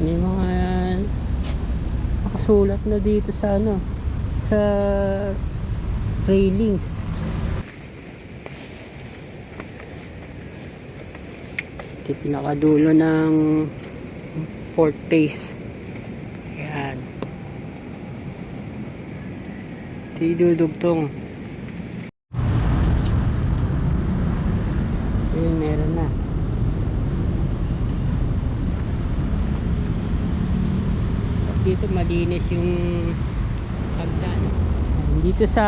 May mga nakasulat na dito sa ano sa railings. Ito pinakadulo ng port face yan ito yung dudugtong. Yun meron na dito malinis yung pagdaan dito sa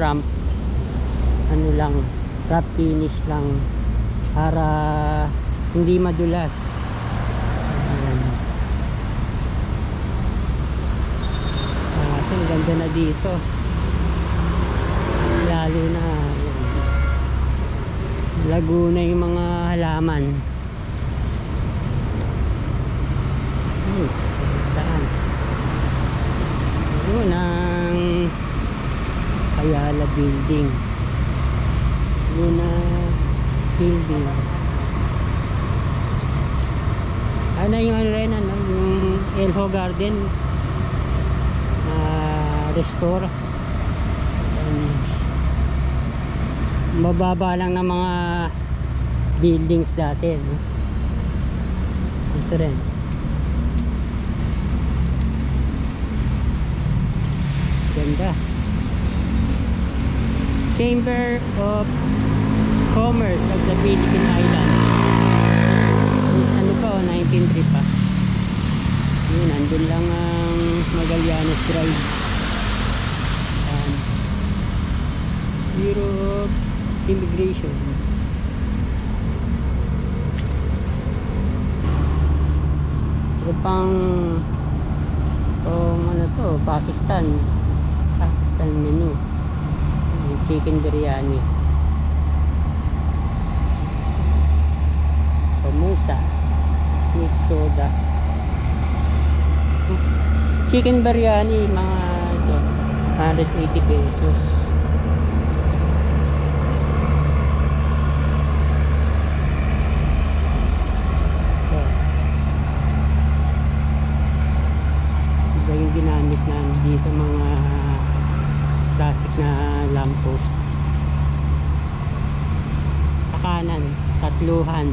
ramp ano lang wrap finish lang para hindi madulas. Ah, ang ganda na dito lalo na. Laguna yung mga halaman hmm, saan yun ang Ayala building. Luna building. Ano yung ano rin ano yung Elho Garden. Ah restore. Ayan. mababa lang ng mga buildings dati no? ito rin ganda Chamber of Commerce of the Philippine Islands. Is ano pa oh, 1903 pa. Yun andun lang ang Magallanes Drive. Yan. Bureau of Immigration. Ito pang kung ano to Pakistan Pakistan menu. Yung chicken biryani. Samosa. Meat soda. Chicken biryani mga ito, 180 pesos Ito. iba yung ginamit na dito mga classic na lamppost sa kanan tatluhan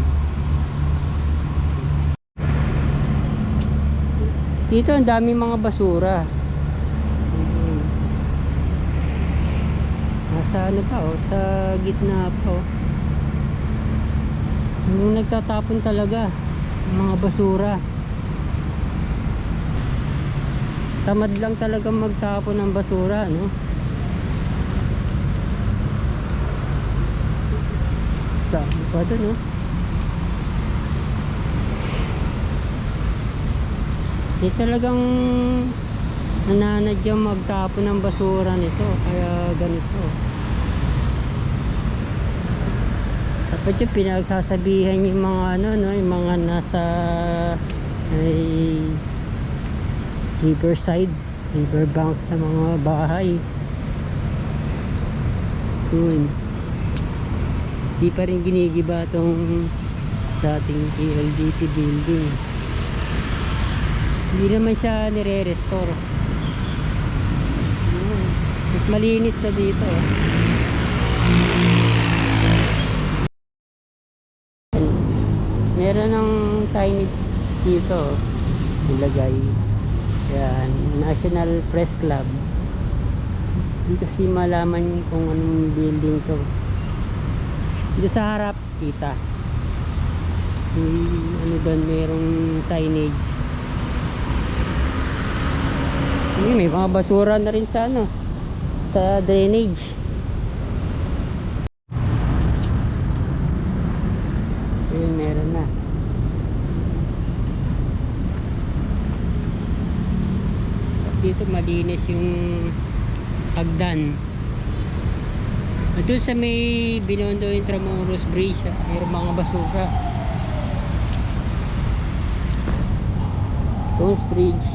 dito ang dami mga basura. Mm. nasa ano pa oh sa gitna pa oh. Yung nagtatapon talaga mga basura. Tamad lang talaga magtapon ng basura no? Saan pa doon, no? Di talagang nananadyang magtapon ng basura nito. Kaya ganito. Dapat yung pinagsasabihan yung mga ano, no? Yung mga nasa ay, riverside, riverbanks na mga bahay. Yun di pa rin ginigiba tong dating PLDT building hindi naman siya nire-restore. Mas malinis na dito eh. meron ng signage dito ilagay. Yan. National Press Club. Hindi kasi malaman kung anong building to. Dito sa harap kita. May ano doon merong signage Hindi, may mga basura na rin sa ano sa drainage ayun meron na dito malinis yung hagdan doon sa may Binondo Intramuros Bridge, ah, mayroong mga basura. Toast Bridge.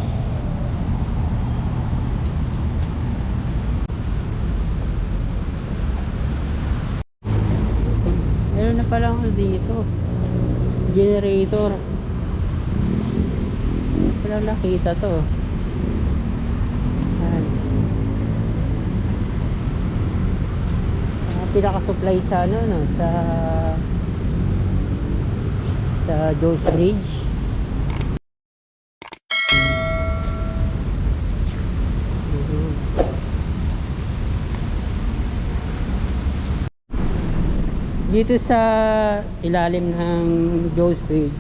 Meron na pala ako dito. Generator. lang nakita to. Yan. Ah, pinaka-supply sa ano, no, sa sa Joe's Bridge. Dito sa ilalim ng Joe's Bridge,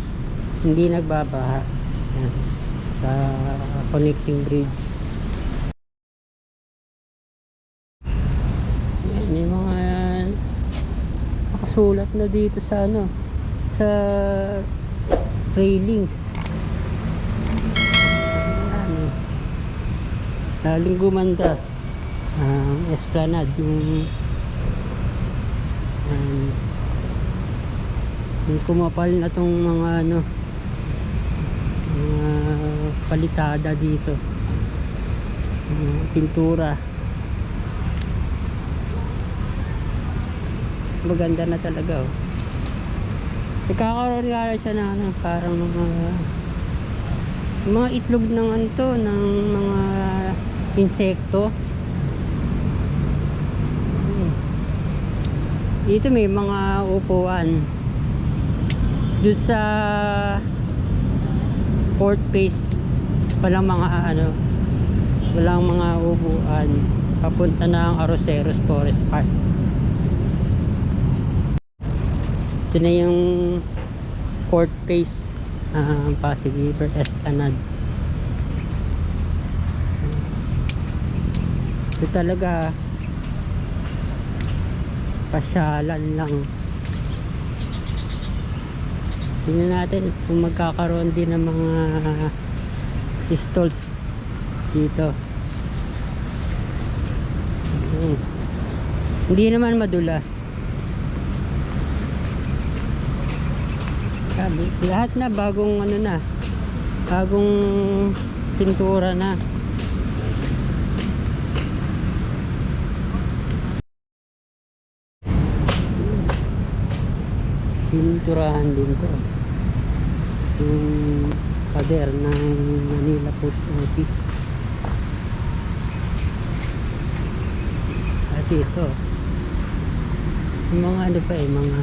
hindi nagbabaha. Sa connecting bridge. Yan, may mga nakasulat na dito sa ano, sa railings. Laling gumanda ang esplanade yung um, kumapal na tong mga ano mga palitada dito. Mga pintura. Mas maganda na talaga oh. Nagkakaroon nga siya ng ano, parang mga mga itlog ng anto ng mga insekto Hmm. Dito may mga upuan. Doon sa port face walang mga ano walang mga upuan. Papunta na ang Aroseros Forest Park. Ito na yung port face uh, Pasig River Esplanade. Ito talaga pasyalan lang. Tingnan natin kung magkakaroon din ng mga stalls dito. Ayun. hindi naman madulas. Lahat na bagong ano na bagong pintura na pininturahan din to yung pader ng Manila Post Office. At ito yung mga ano pa eh mga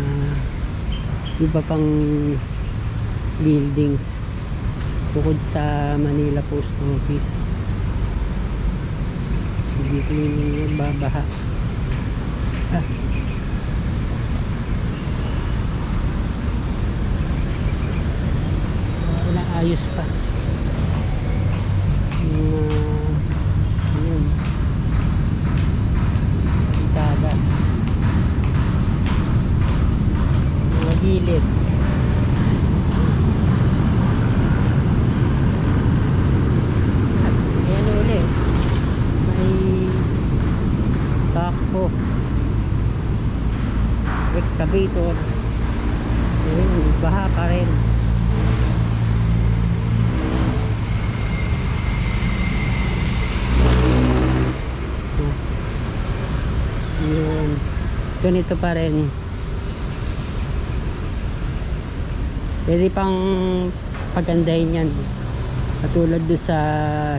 iba pang buildings bukod sa Manila Post Office. Dito yung babaha. Ah inaayos pa. Yung uh, yun tada mga gilid. Ayan uli may takbo. Excavator. Ayun baha pa rin Yun. Ganito pa rin. Pwede pang pagandahin yan. Katulad doon sa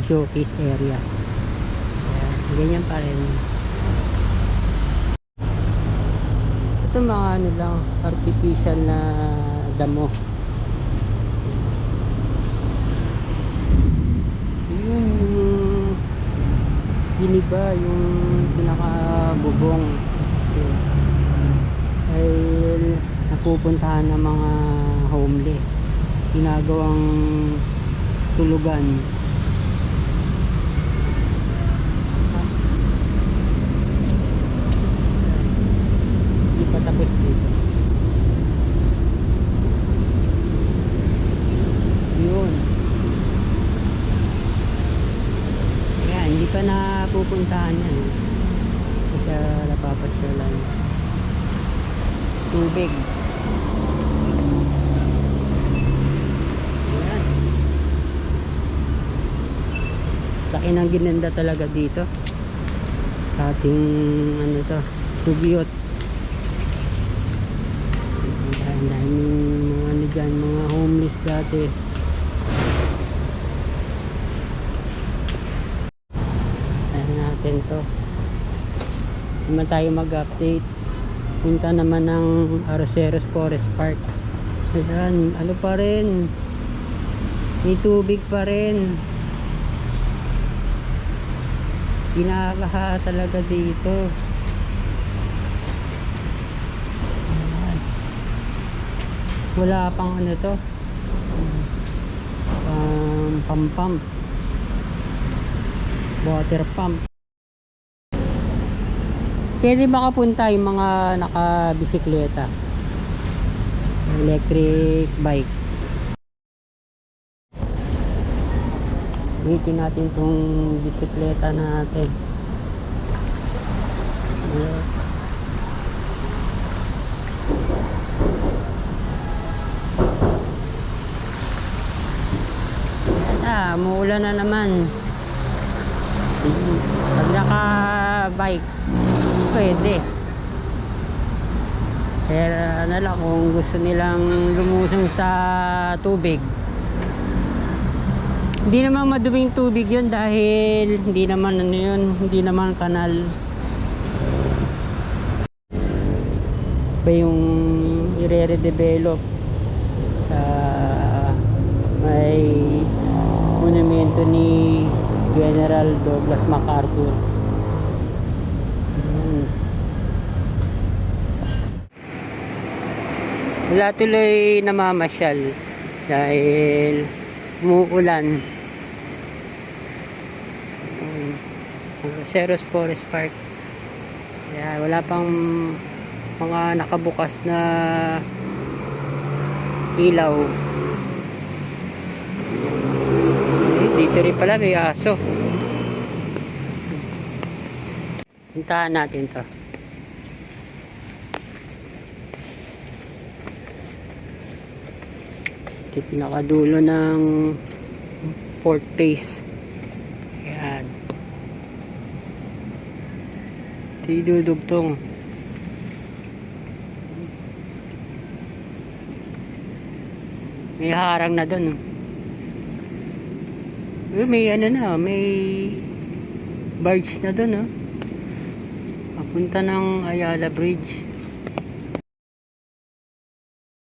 showcase area. Ayan, ganyan pa rin. Ito mga ano lang, artificial na damo. Yun yung giniba yung pinakabubong Yun. ay napupuntahan ng mga homeless ginagawang tulugan hindi pa tapos dito yun Yan, hindi pa napupuntahan yan. eh. Kasi napapasyalan. Tubig. Ayan. Laki ng ginanda talaga dito. Sa ating ano to, subiot. Ang daming mga ano dyan, mga homeless dati. Ayan natin to. Naman tayo mag-update punta naman ng Arroceros Forest Park. Ayan ano pa rin? May tubig pa rin. Kinakaha talaga dito. Ayan. wala pang ano to? Um, pump pump water pump pwede makapunta yung mga nakabisikleta electric bike Waitin natin tong bisikleta natin. Ah, muulan na naman. Pag naka-bike, pwede. Pero ano lang, kung gusto nilang lumusong sa tubig. Hindi naman maduming tubig yun dahil hindi naman ano yun, hindi naman kanal. Pa yung ire-redevelop sa may monumento ni General Douglas MacArthur. Ayan. Wala tuloy namamasyal dahil umuulan. Roseros Forest Park. Kaya wala pang mga nakabukas na ilaw. Dito rin pala may aso. Puntahan natin to. Ito yung pinakadulo ng Fort Face. Ayan. Ito yung dudugtong. May harang na doon. Eh, may ano na, may barge na doon, oh. Papunta ng Ayala Bridge.